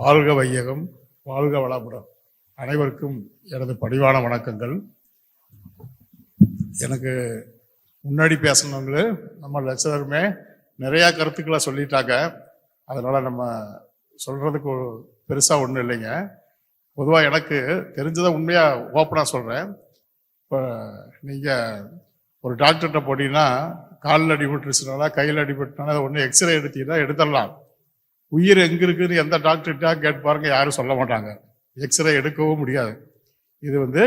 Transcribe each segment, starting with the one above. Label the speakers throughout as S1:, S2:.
S1: வாழ்க வையகம் வாழ்க வளமுடன். அனைவருக்கும் எனது பணிவான வணக்கங்கள். எனக்கு முன்னாடி பேசணுங்களே நம்ம லெக்சரருமே நிறையா கருத்துக்களை சொல்லிட்டாங்க. அதனால் நம்ம சொல்கிறதுக்கு பெருசாக ஒன்றும் இல்லைங்க. பொதுவாக எனக்கு தெரிஞ்சதை உண்மையாக ஓப்பனாக சொல்கிறேன் இப்போ நீங்கள் ஒரு டாக்டர்கிட்ட போனீங்கன்னா காலில் அடிபட்டுருச்சுனால கையில் அடிபட்டுனால அதை ஒன்று எக்ஸ்ரே எடுத்தீங்கன்னா எடுத்துடலாம். உயிர் எங்கே இருக்குன்னு எந்த டாக்டர்கிட்ட கேட்டு பாருங்க யாரும் சொல்ல மாட்டாங்க. எக்ஸ்ரே எடுக்கவும் முடியாது. இது வந்து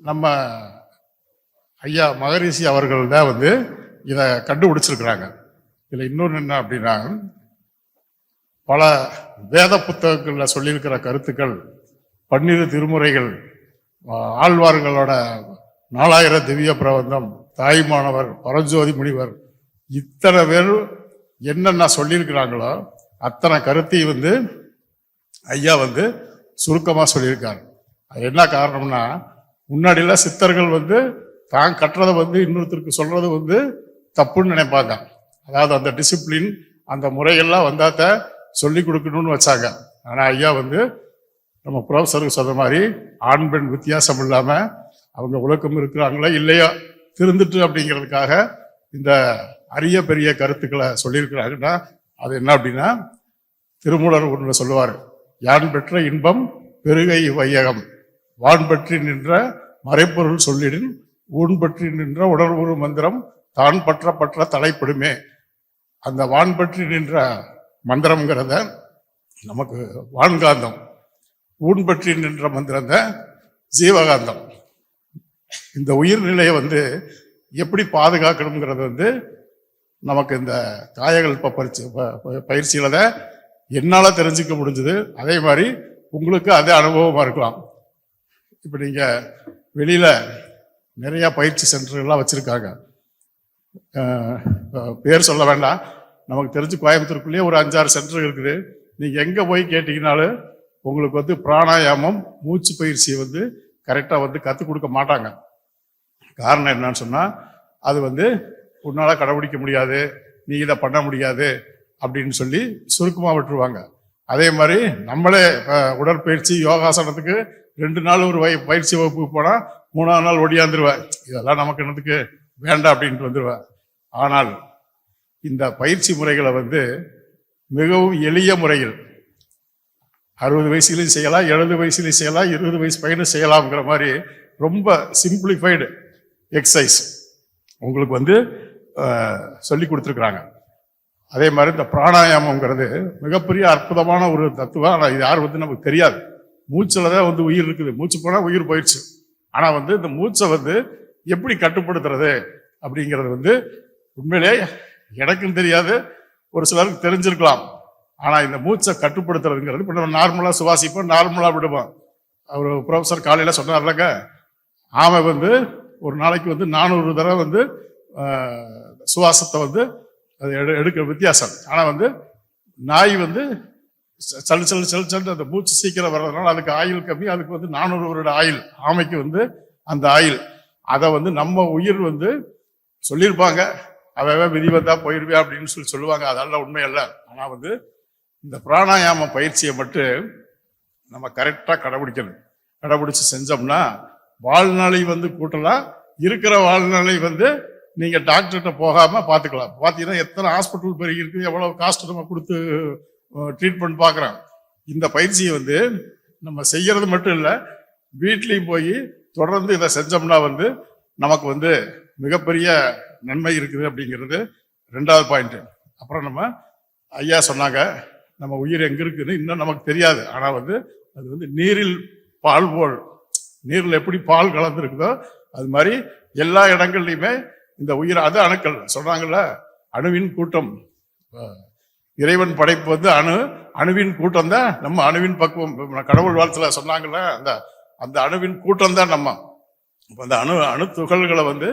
S1: நம்ம ஐயா மகரிஷி அவர்கள் தான் வந்து இதை கண்டுபிடிச்சிருக்கிறாங்க. இதில் இன்னொன்று என்ன அப்படின்னா பல வேத புத்தகங்களில் சொல்லியிருக்கிற கருத்துக்கள் பன்னிரு திருமுறைகள் ஆழ்வார்களோட நாலாயிர திவ்ய பிரபந்தம் தாய்மானவர் பரஞ்சோதி முனிவர் இத்தனை பேர் என்னென்ன சொல்லியிருக்கிறாங்களோ அத்தனை கருத்தையும் வந்து ஐயா வந்து சுருக்கமாக சொல்லியிருக்காரு. அது என்ன காரணம்னா முன்னாடிலாம் சித்தர்கள் வந்து தான் கட்டுறதை வந்து இன்னொருத்தருக்கு சொல்றது வந்து தப்புன்னு நினைப்பாங்க. அதாவது அந்த டிசிப்ளின் அந்த முறையெல்லாம் வந்தாத்த சொல்லி கொடுக்கணும்னு வச்சாங்க. ஆனால் ஐயா வந்து நம்ம ப்ரொஃபஸருக்கு சொன்ன மாதிரி ஆண் பெண் வித்தியாசம் இல்லாமல் அவங்க ஒழுக்கம் இருக்கிறாங்களா இல்லையா திருந்துட்டு அப்படிங்கிறதுக்காக இந்த அரிய பெரிய கருத்துக்களை சொல்லியிருக்கிறாங்கன்னா அது என்ன அப்படின்னா திருமூலர் ஒன்று சொல்லுவார் யான் பெற்ற இன்பம் பெருகை வையகம். வான் பற்றி நின்ற மறைப்பொருள் சொல்லிடின் ஊன் பற்றி நின்ற உணர்வுறு மந்திரம் தான் பற்ற பற்ற தலைப்படுமே. அந்த வான் பற்றி நின்ற மந்திரம்ங்கிறத நமக்கு வான்காந்தம் ஊன் பற்றி நின்ற மந்திரம் தான் ஜீவகாந்தம். இந்த உயிர்நிலையை வந்து எப்படி பாதுகாக்கணுங்கிறது வந்து நமக்கு இந்த காயகல்ப பயிற்சி ப- ப- பயிற்சியில தான் என்னால் தெரிஞ்சுக்க முடிஞ்சது. அதே மாதிரி உங்களுக்கு அதே அனுபவமாக இருக்கலாம். இப்போ நீங்கள் வெளியில் நிறையா பயிற்சி சென்டர்கள்லாம் வச்சுருக்காங்க. பேர் சொல்ல வேண்டாம். நமக்கு தெரிஞ்சு கோயம்புத்தூருக்குள்ளேயே ஒரு அஞ்சாறு சென்டர் இருக்குது. நீங்கள் எங்கே போய் கேட்டிங்கனாலும் உங்களுக்கு வந்து பிராணாயாமம் மூச்சு பயிற்சியை வந்து கரெக்டாக வந்து கற்றுக் கொடுக்க மாட்டாங்க. காரணம் என்னன்னு சொன்னால் அது வந்து உன்னால் கடைபிடிக்க முடியாது நீ இதை பண்ண முடியாது அப்படின்னு சொல்லி சுருக்கமாக விட்டுருவாங்க. அதே மாதிரி நம்மளே உடற்பயிற்சி யோகாசனத்துக்கு ரெண்டு நாள் ஒரு வய பயிற்சி வகுப்புக்கு போனால் மூணாவது நாள் ஒடியாந்துருவேன் இதெல்லாம் நமக்கு என்னத்துக்கு? வேண்டாம் அப்படின்ட்டு வந்துடுவேன் ஆனால் இந்த பயிற்சி முறைகளை வந்து மிகவும் எளிய முறையில் அறுபது வயசுலையும் செய்யலாம் எழுபது வயசுலையும் செய்யலாம் இருபது வயசு பையனும் செய்யலாம்ங்கிற மாதிரி ரொம்ப சிம்பிளிஃபைடு எக்ஸசைஸ் உங்களுக்கு வந்து சொல்லி கொடுத்துருக்குறாங்க. அதே மாதிரி இந்த பிராணாயாமங்கிறது மிகப்பெரிய அற்புதமான ஒரு தத்துவம். ஆனால் இது யாரும் வந்து நமக்கு தெரியாது. மூச்சில் தான் வந்து உயிர் இருக்குது. மூச்சு போனால் உயிர் போயிடுச்சு. ஆனால் வந்து இந்த மூச்சை வந்து எப்படி கட்டுப்படுத்துறது அப்படிங்கிறது வந்து உண்மையிலே எனக்கும் தெரியாது. ஒரு சிலருக்கு தெரிஞ்சிருக்கலாம். ஆனால் இந்த மூச்சை கட்டுப்படுத்துறதுங்கிறது இப்போ நம்ம நார்மலாக சுவாசிப்போம் நார்மலாக விடுவோம். அவர் ப்ரொஃபஸர் காலையில் சொன்னார்லங்க ஆமை வந்து ஒரு நாளைக்கு வந்து நானூறு தடவை வந்து சுவாசத்தை வந்து அது எடு எடுக்க வித்தியாசம். ஆனால் வந்து நாய் வந்து ச- சல்லு சல்லு சல்லு அந்த மூச்சு சீக்கிரம் வர்றதுனால அதுக்கு ஆயில் கம்மி அதுக்கு வந்து நானூறு வருட ஆயில் ஆமைக்கு வந்து அந்த ஆயில் அதை வந்து நம்ம உயிர் வந்து சொல்லியிருப்பாங்க. அவன் விதி வந்தா போயிடுவே அப்படின்னு சொல்லி சொல்லுவாங்க. அதெல்லாம் உண்மை அல்ல ஆனால் வந்து இந்த பிராணாயாம பயிற்சியை மட்டும் நம்ம கரெக்டாக கடைபிடிக்கணும். கடைபிடிச்சு செஞ்சோம்னா வாழ்நாளை வந்து கூட்டலாம் இருக்கிற வாழ்நாளை வந்து நீங்கள் டாக்டர்கிட்ட போகாமல் பார்த்துக்கலாம். பார்த்தீங்கன்னா எத்தனை ஹாஸ்பிட்டல் பெருகி இருக்குது எவ்வளோ காஸ்ட் நம்ம கொடுத்து ட்ரீட்மெண்ட் பார்க்குறோம் இந்த பயிற்சியை வந்து நம்ம செய்யறது மட்டும் இல்லை வீட்லேயும் போய் தொடர்ந்து இதை செஞ்சோம்னா வந்து நமக்கு வந்து மிகப்பெரிய நன்மை இருக்குது அப்படிங்கிறது ரெண்டாவது பாயிண்ட் அப்புறம் நம்ம ஐயா சொன்னாங்க நம்ம உயிர் எங்க இருக்குன்னு இன்னும் நமக்கு தெரியாது. ஆனால் வந்து அது வந்து நீரில் பால் போல் நீரில் எப்படி பால் கலந்துருக்குதோ அது மாதிரி எல்லா இடங்கள்லையுமே இந்த உயிர் அது அணுக்கள் சொல்றாங்கல்ல அணுவின் கூட்டம். இறைவன் படைப்பு வந்து அணு அணுவின் கூட்டம் தான் நம்ம அணுவின் பக்குவம். கடவுள் வாழ்த்துல சொன்னாங்கல்ல அந்த அந்த அணுவின் கூட்டம் தான் நம்ம. இப்போ அந்த அணு அணு துகள்களை வந்து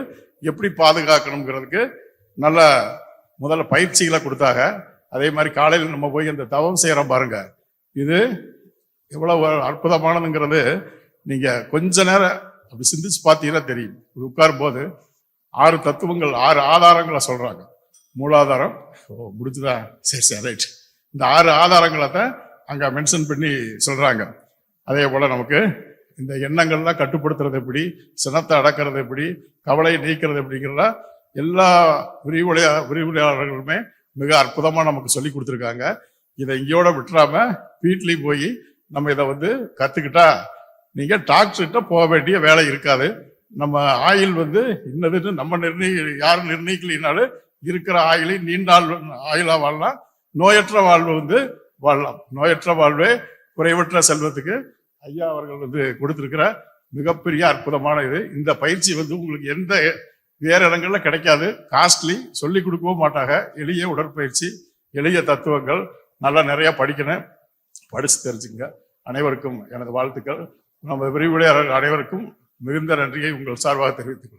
S1: எப்படி பாதுகாக்கணுங்கிறதுக்கு நல்ல முதல்ல பயிற்சிகளை கொடுத்தாங்க. அதே மாதிரி காலையில் நம்ம போய் அந்த தவம் செய்கிறோம் பாருங்க. இது எவ்வளவு அற்புதமானதுங்கிறது நீங்கள் கொஞ்ச நேரம் அப்படி சிந்திச்சு பார்த்தீங்கன்னா தெரியும். உட்காரும் போது ஆறு தத்துவங்கள் ஆறு ஆதாரங்களை சொல்றாங்க. மூலாதாரம் ஓ முடிச்சுதா சரி சரி ரைட் இந்த ஆறு ஆதாரங்களை தான் அங்கே மென்ஷன் பண்ணி சொல்றாங்க. அதே போல நமக்கு இந்த எண்ணங்கள்லாம் கட்டுப்படுத்துறது எப்படி சினத்தை அடக்கிறது எப்படி கவலையை நீக்கிறது எப்படிங்கிறத எல்லா விரிவுரையா விரிவுரையாளர்களுமே மிக அற்புதமாக நமக்கு சொல்லி கொடுத்துருக்காங்க. இதை இங்கேயோட விட்டுறாம வீட்லேயும் போய் நம்ம இதை வந்து கற்றுக்கிட்டா நீங்கள் டாக்டர்கிட்ட போக வேண்டிய வேலை இருக்காது. நம்ம ஆயில் வந்து இன்னது நம்ம நிர்ணய யாரும் நிர்ணயிக்கலைனாலும் இருக்கிற ஆயிலை நீண்ட ஆள் வாழலாம். நோயற்ற வாழ்வு வந்து வாழலாம். நோயற்ற வாழ்வே குறைவற்ற செல்வத்துக்கு ஐயா அவர்கள் வந்து கொடுத்துருக்கிற மிகப்பெரிய அற்புதமான இது. இந்த பயிற்சி வந்து உங்களுக்கு எந்த வேற இடங்கள்ல கிடைக்காது. காஸ்ட்லி சொல்லி கொடுக்கவும் மாட்டாங்க. எளிய உடற்பயிற்சி எளிய தத்துவங்கள். நல்லா நிறைய படிக்கணும். படிச்சு தெரிஞ்சுங்க அனைவருக்கும் எனது வாழ்த்துக்கள். நம்ம விரிவுரையாளர்கள் அனைவருக்கும் மிகுந்த நன்றியை உங்கள் சார்பாக தெரிவித்துக் கொள்